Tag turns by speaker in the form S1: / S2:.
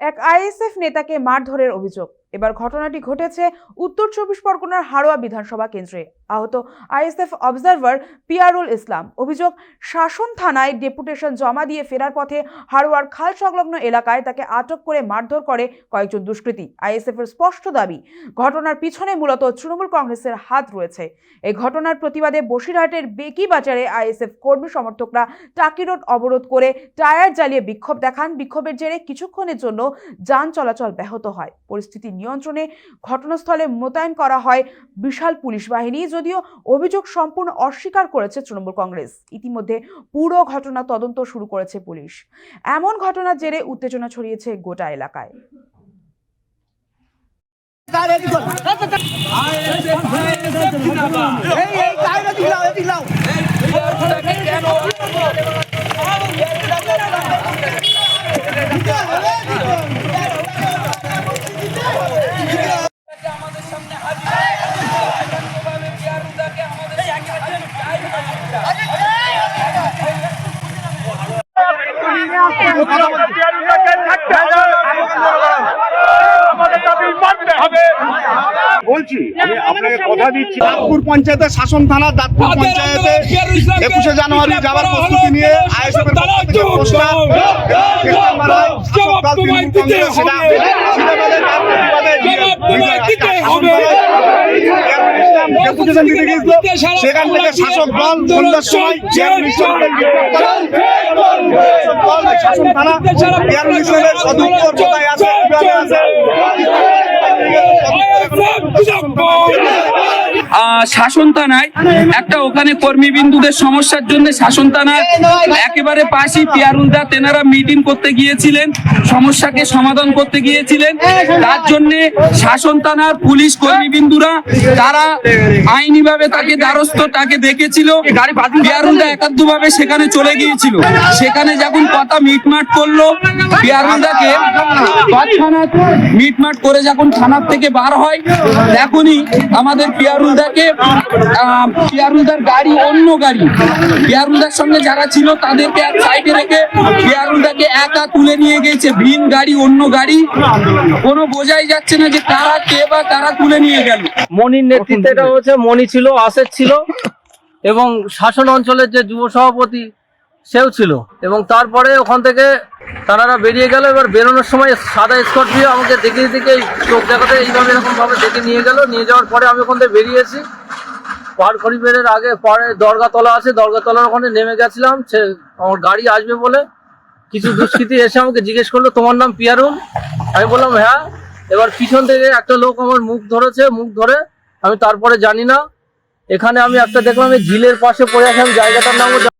S1: এক আইএসএফ নেতাকে মারধরের অভিযোগ। এবার ঘটনাটি ঘটেছে উত্তর চব্বিশ পরগনার হাড়োয়া বিধানসভা কেন্দ্রে। আহত আইএসএফ অবজারভার পিয়ারুল ইসলাম। অভিযোগ, শাসন থানায় ডেপুটেশন জমা দিয়ে ফেরার পথে হাড়োয়ার খাল সংলগ্ন এলাকায় তাকে আটক করে মারধর করে কয়েকজন দুষ্কৃতী। আইএসএফ এর স্পষ্ট দাবি, ঘটনার পিছনে মূলত তৃণমূল কংগ্রেসের হাত রয়েছে। এই ঘটনার প্রতিবাদে বসিরহাটের বেকি বাজারে আইএসএফ কর্মী সমর্থকরা টাকি রোড অবরোধ করে টায়ার জ্বালিয়ে বিক্ষোভ দেখান। বিক্ষোভের জেরে কিছুক্ষণের জন্য যান চলাচল ব্যাহত হয়। পরিস্থিতি নিয়ন্ত্রণে ঘটনাস্থলে মোতায়েন করা হয় বিশাল পুলিশ বাহিনী, যদিও অভিযোগ সম্পূর্ণ অস্বীকার করেছে তৃণমূল কংগ্রেস। ইতিমধ্যে পুরো ঘটনা তদন্ত শুরু করেছে পুলিশ। এমন ঘটনার জেরে উত্তেজনা ছড়িয়েছে গোটা এলাকায়।
S2: এই এই গাড়িটা দিলাও এই দিলাও
S3: আমাদের দাবি মানতে হবে
S4: বলছি আমি আপনাকে কথা দিচ্ছি দাঁতপুর পঞ্চায়েতের শাসন থানা দাঁতপুর পঞ্চায়েতে একুশে জানুয়ারি যাওয়ার প্রস্তুতি নিয়ে আইএসএফ এর পক্ষ থেকে পোস্টার তেলেঙ্গানায় শাসক দল তৃণমূল কংগ্রেস সেটা সিনেমাদের তার প্রতিবাদে আজকে ডেপুটেশন দিতে গিয়েছিল সেখান থেকে শাসক দল সন্ধ্যার সময় চেয়ারম্যান ইসলামকে গ্রেপ্তার করে শাসক দল চেয়ারম্যান ইসলামের সদস্য কোথায় আছে কীভাবে আছে
S5: শাসন থানায় একটা ওখানে কর্মী বিন্দুদের সমস্যার জন্য থানার একেবারে পাশেই পিয়ারুলদা তেনারা মিটিং করতে গিয়েছিলেন, সমস্যাকে সমাধান করতে গিয়েছিলেন। তার জন্য শাসন থানার পুলিশ কর্মী বিন্দুরা তারা আইনিভাবে তাকে দ্বারস্থ, তাকে দেখেছিল। পিয়ারুলদা একান্ত ভাবে সেখানে চলে গিয়েছিল। সেখানে যখন কথা মিটমাট করল, পিয়ারুলদাকে মিটমাট করে যখন থানার থেকে বার হয়, এখনই আমাদের পিয়ারুলদাকে আহ, পিয়ারুলদার গাড়ি অন্য গাড়ি। পিয়ারুলদার সঙ্গে যারা ছিল তাদেরকে এক সাইডে রেখে পিয়ারুলদাকে একা তুলে নিয়ে গেছে ভিন গাড়ি অন্য গাড়ি। কোনো বোঝাই যাচ্ছে না যে কারা কে বা কারা তুলে নিয়ে গেল।
S6: মনির নেতৃত্বে এটা হচ্ছে মনি ছিল আসের ছিল এবং শাসন অঞ্চলের যে যুব সভাপতি সেও ছিল। এবং তারপরে ওখান থেকে তারা বেরিয়ে গেল। এবার বেরোনোর সময় সাদা স্কর্পিও আমাকে দেখে দেখে চোখ দেখাতে এইভাবে এরকম ভাবে দেখে নিয়ে গেল। নিয়ে যাওয়ার পরে আমি ওখান থেকে বেরিয়েছি পাহাড় খরিবের আগে পরে দরগাতলা আছে। দরগাতলার ওখানে নেমে গেছিলাম। সে আমার গাড়ি আসবে বলে কিছু দুষ্কৃতী এসে আমাকে জিজ্ঞেস করল, তোমার নাম পিয়ারুল? আমি বললাম হ্যাঁ। এবার পিছন থেকে একটা লোক আমার মুখ ধরেছে। মুখ ধরে আমি তারপরে জানি না। এখানে আমি একটা দেখলাম ঝিলের পাশে পড়ে আছে। আমি জায়গাটার নামও।